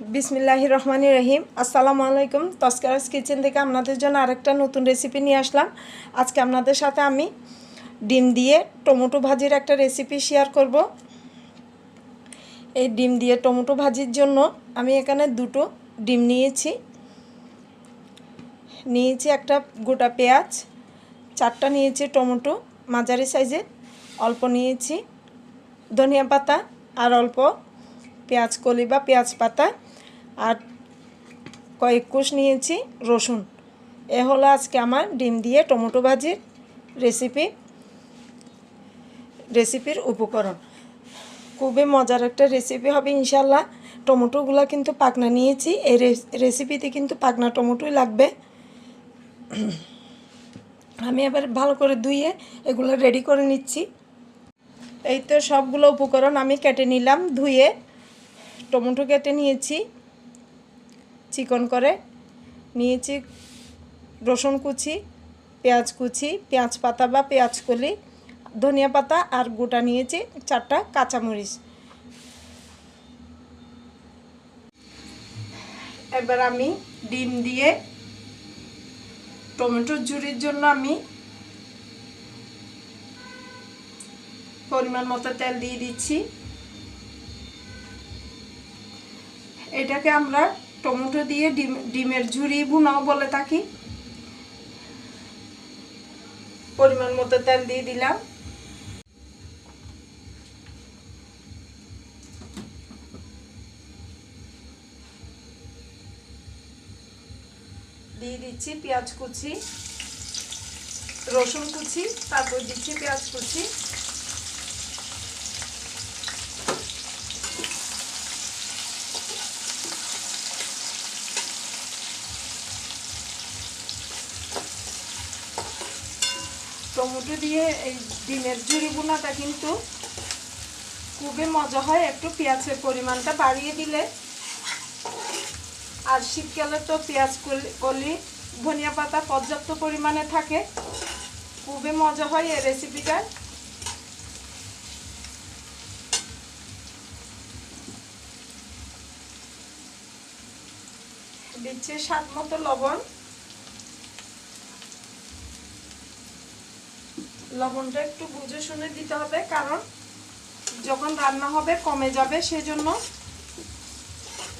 বিসমিল্লাহ রহমান রহিম। আসসালামু আলাইকুম। তস্কারাস কিচেন থেকে আপনাদের জন্য আরেকটা নতুন রেসিপি নিয়ে আসলাম। আজকে আপনাদের সাথে আমি ডিম দিয়ে টমেটো ভাজির একটা রেসিপি শেয়ার করব। এই ডিম দিয়ে টমেটো ভাজির জন্য আমি এখানে দুটো ডিম নিয়েছি। নিয়েছি একটা গোটা পেঁয়াজ, চারটা নিয়েছি টমেটো, মাঝারি সাইজের অল্প নিয়েছি ধনিয়া পাতা আর অল্প পেঁয়াজ কলি বা পেঁয়াজ পাতা। আর কয়েক কোষ নিয়েছি, রসুন। এ হলো আজকে আমার ডিম দিয়ে টমেটো ভাজির রেসিপি রেসিপির উপকরণ। খুবই মজার একটা রেসিপি হবে ইনশাল্লাহ টমেটোগুলো কিন্তু পাকনা নিয়েছি। এই রেসিপিতে কিন্তু পাকনা টমেটোই লাগবে। আমি এবার ভালো করে ধুয়ে এগুলো রেডি করে নিচ্ছি। এই তো সবগুলো উপকরণ আমি কেটে নিলাম, ধুয়ে টমেটো কেটে নিয়েছি। চিকন করে, নিয়েছি রসুন কুচি, পেঁয়াজ কুচি, পেঁয়াজ পাতা বা পেঁয়াজ কলি, ধনিয়া পাতা আর গোটা নিয়েছি চারটা কাঁচামরিচ। এবার আমি ডিম দিয়ে টমেটোর ঝুড়ির জন্য আমি পরিমাণ মতো তেল দিয়ে দিচ্ছি। এটাকে আমরা টমেটো দিয়ে ডিম, ডিমের ঝুড়ি বুনাও বলে থাকি। পরিমাণ মতো তেল দিয়ে দিলাম। দিয়ে দিচ্ছি পেঁয়াজ কুচি, রসুন কুচি, তারপর দিচ্ছি পেঁয়াজ কুচি। টমেটো দিয়ে এই ডিমের ঝুড়ি বোনাটা কিন্তু খুবই মজা হয়। একটু পেঁয়াজের পরিমাণটা বাড়িয়ে দিলে। আর শীতকালে তো পেঁয়াজ কলি ধনিয়া পাতা পর্যাপ্ত পরিমাণে থাকে। খুবই মজা হয় এই রেসিপিটা দিচ্ছে স্বাদ মতো লবণ। লবণটা একটু বুঝে শুনে দিতে হবে, কারণ যখন রান্না হবে কমে যাবে, সেজন্য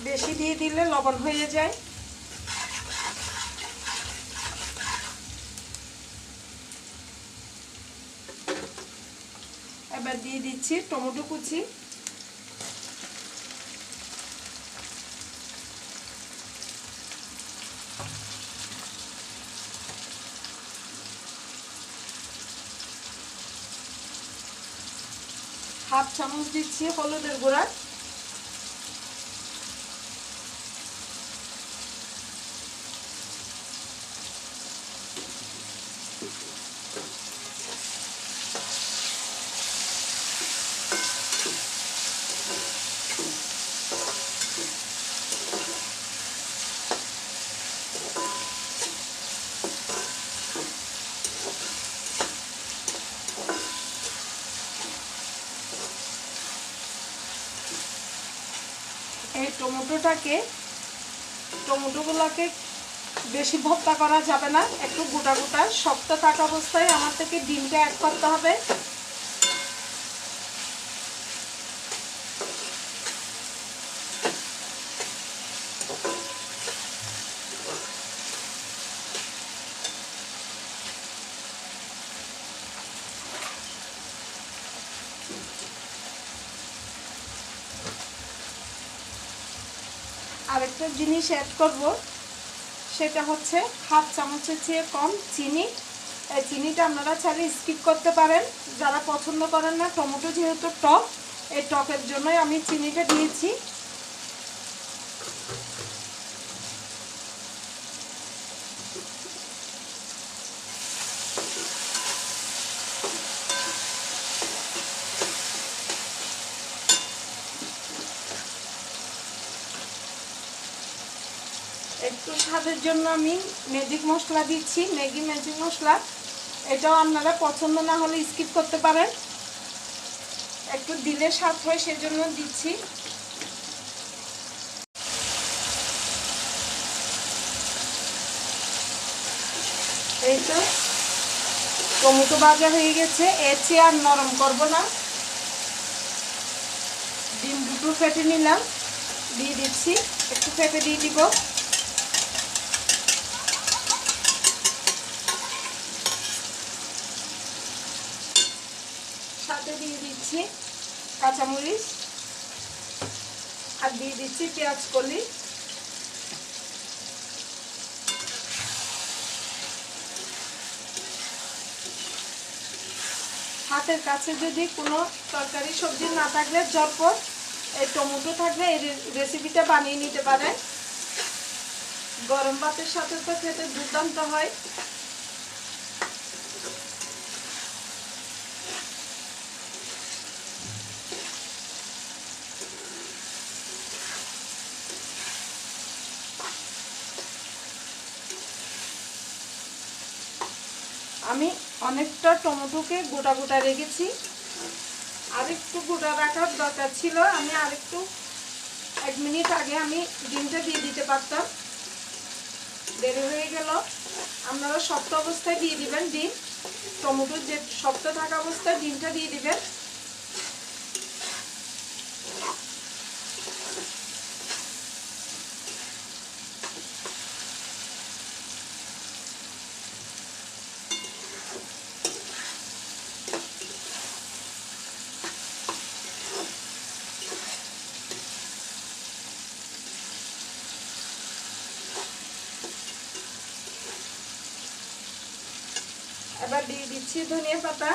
বেশি দিয়ে দিলে লবণ হয়ে যায়। এবার দিয়ে দিচ্ছি টমেটো কুচি। হাফ চামচ দিচ্ছি হলুদের গুঁড়া এই টমেটোটাকে, টমেটোগুলোকে বেশি ভর্তা করা যাবে না, একটু গোটা গোটা শক্ত থাকা অবস্থায় আমার থেকে ডিমটা অ্যাড করতে হবে। আরেকটা জিনিস অ্যাড করব, সেটা হচ্ছে হাফ চামচের চেয়ে কম চিনি। এই চিনিটা আপনারা চাইলে স্কিপ করতে পারেন। যারা পছন্দ করেন না, টমেটো যেহেতু টক এই টকের জন্যই আমি চিনিটা দিয়েছি। একটু স্বাদের জন্য আমি ম্যাজিক মশলা দিচ্ছি, ম্যাগি ম্যাজিক মশলা। এটাও আপনারা পছন্দ না হলে স্কিপ করতে পারেন। একটু দিলে স্বাদ হয়, সেজন্য দিচ্ছি। এই তো, টমেটো বাজার হয়ে গেছে। এসে আর নরম করব না। ডিম দুটো ফেটে নিলাম। দিয়ে দিচ্ছি, একটু ফেটে দিয়ে দিব। দিচ্ছি কাঁচামরিচ, আর দিয়ে দিচ্ছি পেঁয়াজ কলি। হাতের কাছে যদি কোনো তরকারি, সবজি না থাকলে ঝটপট এই টমেটো থাকলে এই রেসিপিটা বানিয়ে নিতে পারেন। গরম ভাতের সাথে তো খেতে দুর্দান্ত হয় আমি অনেকটা টমেটোকে গোটা গোটা রেখেছি। আরেকটু গোটা রাখার দরকার ছিল। আমি আরেকটু এক মিনিট আগে আমি ডিমটা দিয়ে দিতে পারতাম। দেরি হয়ে গেল। আপনারা শক্ত অবস্থায় দিয়ে দিবেন ডিম। টমেটো যে শক্ত থাকা অবস্থায় ডিমটা দিয়ে দিবেন। এবার দিয়ে দিচ্ছি ধনিয়া পাতা।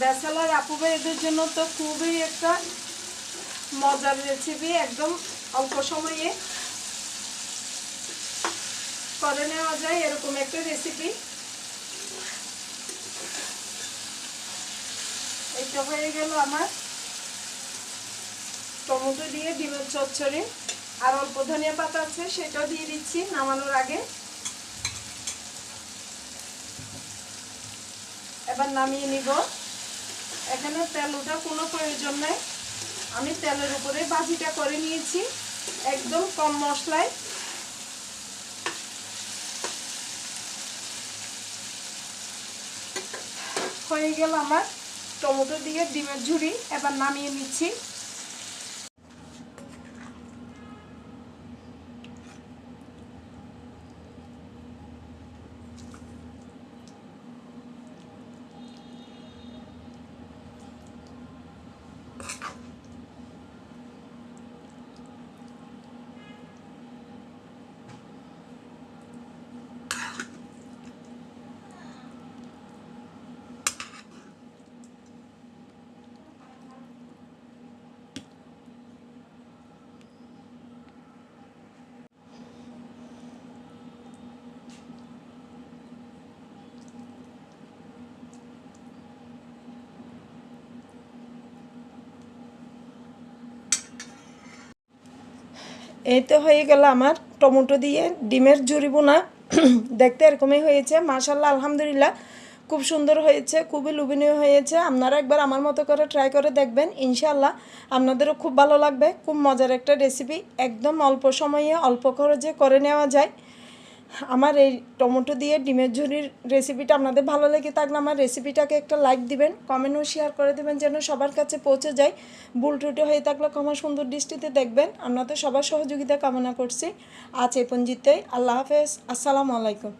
ব্যাচেলার আপু ভাইদের জন্য তো খুবই একটা মজার রেসিপি একদম অল্প সময়ে করে নেওয়া যায়, এরকম একটা রেসিপি এটা হয়ে গেল আমার টমেটো দিয়ে ডিমের চচ্চড়ি। আর অল্প ধনিয়া পাতা আছে, সেটাও দিয়ে দিচ্ছি নামানোর আগে। এবার নামিয়ে নিব। এখানে তেল ওঠার কোনো প্রয়োজন নেই। আমি তেলের উপরে ভাজিটা করে নিয়েছি, একদম কম মশলায়। হয়ে গেল আমার টমেটো দিয়ে ডিমের ঝুড়ি এবার নামিয়ে নিচ্ছি। এই তো হয়ে গেল আমার টমেটো দিয়ে ডিমের জুড়ি বোনা দেখতে এরকমই হয়েছে মাশাল্লাহ আলহামদুলিল্লাহ। খুব সুন্দর হয়েছে, খুবই লুবিনীয় হয়েছে। আপনারা একবার আমার মতো করে ট্রাই করে দেখবেন ইনশাল্লাহ আপনাদেরও খুব ভালো লাগবে, খুব মজার একটা রেসিপি একদম অল্প সময়ে অল্প খরচে করে নেওয়া যায়। আমার এই টমেটো দিয়ে ডিমের ঝুরির রেসিপিটা আপনাদের ভালো লেগে থাকলে আমার রেসিপিটাকে একটা লাইক দিবেন কমেন্টও শেয়ার করে দেবেন যেন সবার কাছে পৌঁছে যায়। ভুল ত্রুটি হয়ে থাকলে ক্ষমা সুন্দর দৃষ্টিতে দেখবেন। আমরা তো সবার সহযোগিতা কামনা করছি। আজ এই পঞ্জিতে আল্লাহ হাফেজ। আসসালামু আলাইকুম।